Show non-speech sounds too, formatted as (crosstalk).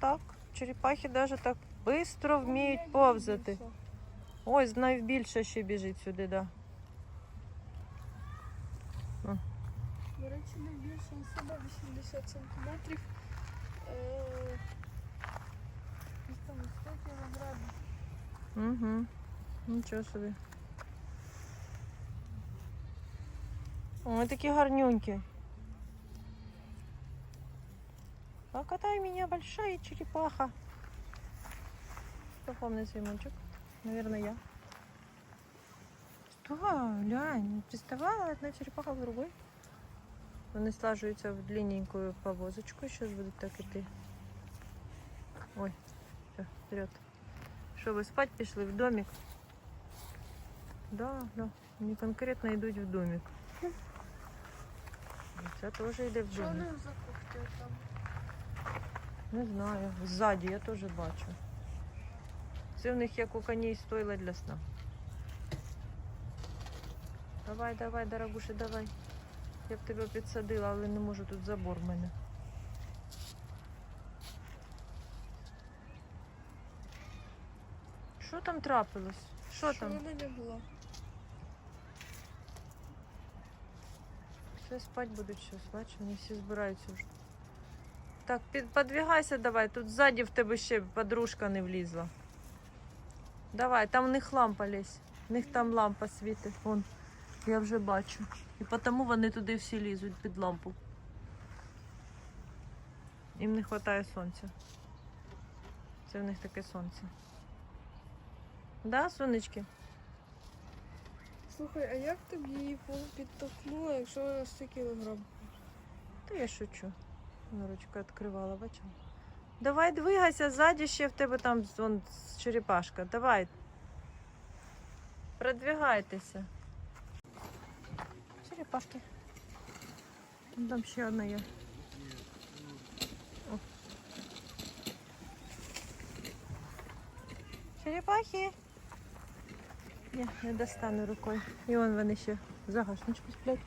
так. Черепахи навіть так швидко вміють повзати. Ось найбільше ще біжить сюди, да. До речі, найбільша особа 80 сантиметрів. Там 100 кілограмів. Угу. Нічого собі. Ой, такі гарнюнькі. Покатай меня, большая черепаха. Кто помнит свой мальчик? Наверное, я. Что? Глянь, приставала одна черепаха в другой. Вони слажуються в длинненькую повозочку. Сейчас будуть так іти. Ой, все, вперед. Що ви спать пішли в домик? Да, да. Вони конкретно йдуть в домик. (laughs) І Це теж йде в Що домик. вони за коктейль там? Не знаю. Ззаді я теж бачу. Це в них як у коней стойло для сна. Давай, давай, дорогуша, давай. Я б тебе підсадила, але не можу тут забор в мене. Що там трапилось? Що там? вона лягла? Все спать будуть щось, бачиш, вони всі збираються вже. Так, під, подвігайся давай, тут ззаді в тебе ще подружка не влізла. Давай, там в них лампа лізь. В них там лампа світить. Вон, я вже бачу. І тому вони туди всі лізуть під лампу. Їм не вистачає сонця. Це в них таке сонце. Да, сонечки? Слухай, а як тобі її підтолкнуло, якщо вона 100 кілограм? Та я шучу. Ручка відкривала, бачила. Давай двигайся, ззаді ще в тебе там вон, черепашка. Давай. Продвигайтеся. Черепашки. Там ще одна є. О. Черепахи. Ні, не достану рукою. І вон вони ще загашничку сплять.